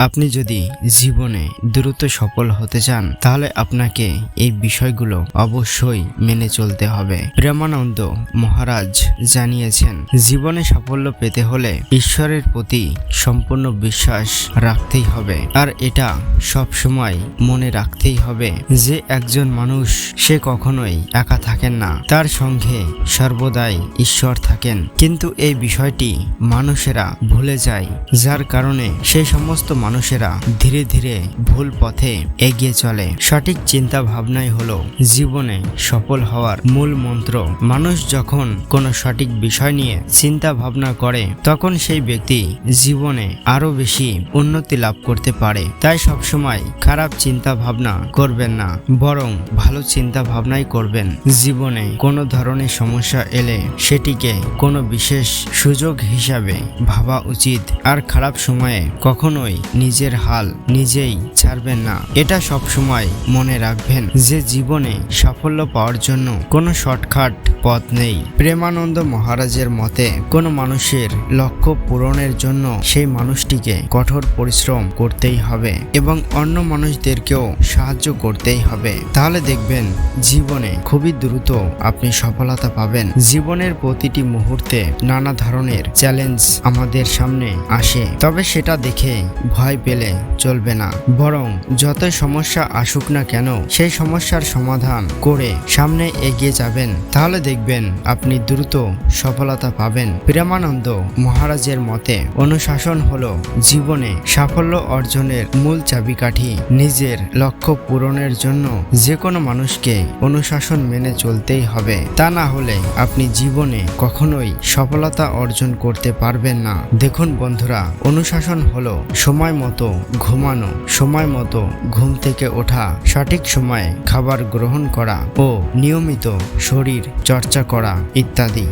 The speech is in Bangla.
আপনি যদি জীবনে দ্রুত সফল হতে চান, তাহলে আপনাকে এই বিষয়গুলো অবশ্যই মেনে চলতে হবে। প্রেমানন্দ মহারাজ জানিয়েছেন, জীবনে সাফল্য পেতে হলে ঈশ্বরের প্রতি সম্পূর্ণ বিশ্বাস রাখতেই হবে। আর এটা সব সময় মনে রাখতেই হবে যে, একজন মানুষ, সে কখনোই একা থাকেন না। তার সঙ্গে সর্বদাই ঈশ্বর থাকেন। কিন্তু এই বিষয়টি মানুষেরা ভুলে যায়, যার কারণে সেই সমস্ত মানুষেরা ধীরে ধীরে ভুল পথে এগিয়ে চলে। সঠিক চিন্তা ভাবনাই হলো জীবনে সফল হওয়ার মূল মন্ত্র। মানুষ যখন কোনো সঠিক বিষয় নিয়ে চিন্তা ভাবনা করে, তখন সেই ব্যক্তি জীবনে আরও বেশি উন্নতি লাভ করতে পারে। তাই সবসময় খারাপ চিন্তা ভাবনা করবেন না, বরং ভালো চিন্তা ভাবনাই করবেন। জীবনে কোনো ধরনের সমস্যা এলে সেটিকে কোনো বিশেষ সুযোগ হিসাবে ভাবা উচিত। আর খারাপ সময়ে কখনোই নিজের হাল নিজেই ছাড়বেন না। এটা সব সময় মনে রাখবেন যে জীবনে সাফল্য পাওয়ার জন্য কোনো শর্টকাট পথ নেই। প্রেমানন্দ মহারাজের মতে, কোনো মানুষের লক্ষ্য পূরণের জন্য সেই মানুষটিকে কঠোর পরিশ্রম করতেই হবে এবং অন্য মানুষদেরকেও সাহায্য করতেই হবে। তাহলে দেখবেন জীবনে খুবই দ্রুত আপনি সফলতা পাবেন। জীবনের প্রতিটি মুহূর্তে নানা ধরনের চ্যালেঞ্জ আমাদের সামনে আসে। তবে সেটা দেখে ভয় পেলে চলবে না। বরং যত সমস্যা আসুক না কেন, সেই সমস্যার সমাধান করে সামনে এগিয়ে যাবেন। তাহলে দেখবেন আপনি দ্রুত সফলতা পাবেন। প্রেমানন্দ মহারাজের মতে, অনুশাসন হলো জীবনে সাফল্য অর্জনের মূল চাবিকাঠি। নিজের লক্ষ্য পূরণের জন্য যে কোনো মানুষকে অনুশাসন মেনে চলতেই হবে। তা না হলে আপনি জীবনে কখনোই সফলতা অর্জন করতে পারবেন না। দেখুন বন্ধুরা, অনুশাসন হলো সময় মতো ঘুমানো, সময় মতো ঘুম থেকে ওঠা, সঠিক সময়ে খাবার গ্রহণ করা ও নিয়মিত শরীর চর্চা করা ইত্যাদি।